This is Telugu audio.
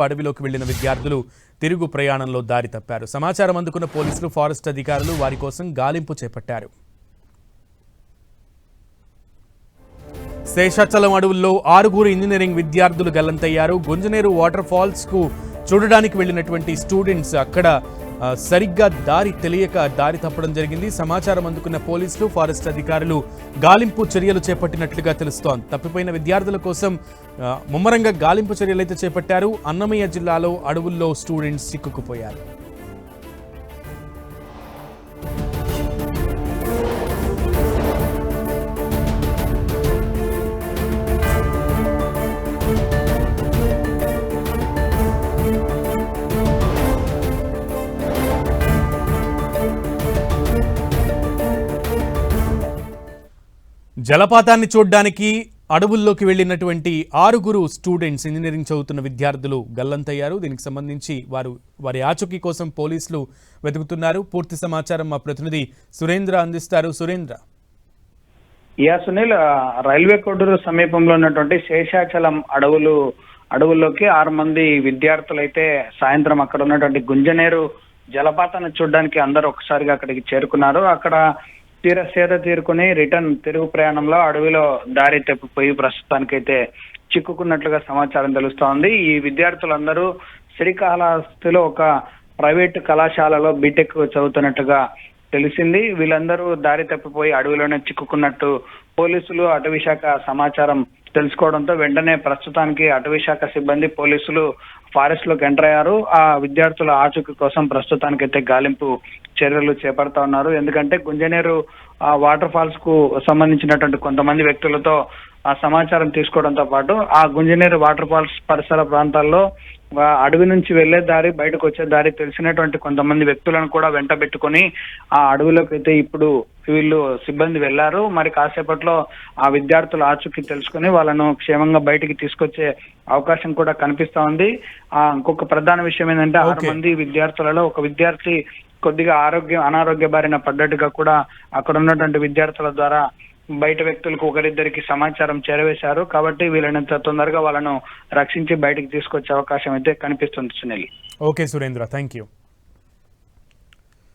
అడవిలోకి వెళ్ళిన విద్యార్థులు తిరుగు ప్రయాణంలో దారి తప్పారు. సమాచారం అందుకున్న పోలీసులు ఫారెస్ట్ అధికారులు వారి కోసం గాలింపు చేపట్టారు. శేషాచలం అడవుల్లో ఆరుగురు ఇంజనీరింగ్ విద్యార్థులు గల్లంతయ్యారు. గుంజనేరు వాటర్ ఫాల్స్కు చూడడానికి వెళ్ళినటువంటి స్టూడెంట్స్ అక్కడ సరిగ్గా దారి తెలియక దారి తప్పడం జరిగింది. సమాచారం అందుకున్న పోలీసులు ఫారెస్ట్ అధికారులు గాలింపు చర్యలు చేపట్టినట్లుగా తెలుస్తోంది. తప్పిపోయిన విద్యార్థుల కోసం ముమ్మరంగా గాలింపు చర్యలైతే చేపట్టారు. అన్నమయ్య జిల్లాలో అడవుల్లో స్టూడెంట్స్ చిక్కుకుపోయారు. జలపాతాన్ని చూడ్డానికి అడవుల్లోకి వెళ్ళినటువంటి ఆరుగురు స్టూడెంట్స్ ఇంజనీరింగ్ చదువుతున్న విద్యార్థులు గల్లంతయ్యారు. దీనికి సంబంధించి వారు వారి ఆచూకీ కోసం పోలీసులు వెతుకుతున్నారు. పూర్తి సమాచారం మా ప్రతినిధి సురేంద్ర అందిస్తారు. సురేంద్ర. యా సునీల్ రైల్వే కోడూరు సమీపంలో ఉన్నటువంటి శేషాచలం అడవులు అడవుల్లోకి ఆరు మంది విద్యార్థులైతే సాయంత్రం అక్కడ ఉన్నటువంటి గుంజనేరు జలపాతాన్ని చూడడానికి అందరూ ఒకసారిగా అక్కడికి చేరుకున్నారు. అక్కడ తీర సేద తీరుకుని రిటర్న్ తిరుగు ప్రయాణంలో అడవిలో దారి తప్పిపోయి ప్రస్తుతానికైతే చిక్కుకున్నట్లుగా సమాచారం తెలుస్తోంది. ఈ విద్యార్థులందరూ శ్రీకాళహస్తిలో ఒక ప్రైవేట్ కళాశాలలో బీటెక్ చదువుతున్నట్టుగా తెలిసింది. వీళ్ళందరూ దారి తప్పిపోయి అడవిలోనే చిక్కుకున్నట్టు పోలీసులు అటవీ శాఖ సమాచారం తెలుసుకోవడంతో వెంటనే ప్రస్తుతానికి అటవీ శాఖ సిబ్బంది పోలీసులు ఫారెస్ట్లోకి ఎంటర్ అయ్యారు. ఆ విద్యార్థుల ఆచూకీ కోసం ప్రస్తుతానికైతే గాలింపు చర్యలు చేపడతా ఉన్నారు. ఎందుకంటే గుంజనేరు ఆ వాటర్ ఫాల్స్కు సంబంధించినటువంటి కొంతమంది వ్యక్తులతో ఆ సమాచారం తీసుకోవడంతో పాటు ఆ గుంజనేరు వాటర్ ఫాల్స్ పరిసర ప్రాంతాల్లో అడవి నుంచి వెళ్ళే దారి బయటకు వచ్చే దారి తెలిసినటువంటి కొంతమంది వ్యక్తులను కూడా వెంట పెట్టుకొని ఆ అడవిలోకి అయితే ఇప్పుడు వీళ్ళు సిబ్బంది వెళ్ళారు మరి కాసేపట్లో ఆ విద్యార్థుల ఆచూకీ తెలుసుకుని వాళ్ళను క్షేమంగా బయటికి తీసుకొచ్చే అవకాశం కూడా కనిపిస్తా ఉంది ఆ ఇంకొక ప్రధాన విషయం ఏంటంటే ఆరు. మంది విద్యార్థులలో ఒక విద్యార్థి కొద్దిగా ఆరోగ్యం అనారోగ్య బారిన పడ్డట్టుగా కూడా అక్కడ ఉన్నటువంటి విద్యార్థుల ద్వారా బయట వ్యక్తులకు ఒకరిద్దరికి సమాచారం చేరవేశారు కాబట్టి వీళ్ళని తొందరగా వాళ్ళను రక్షించి బయటకు తీసుకొచ్చే అవకాశం అయితే కనిపిస్తుంది Sunil. Okay Surendra thank you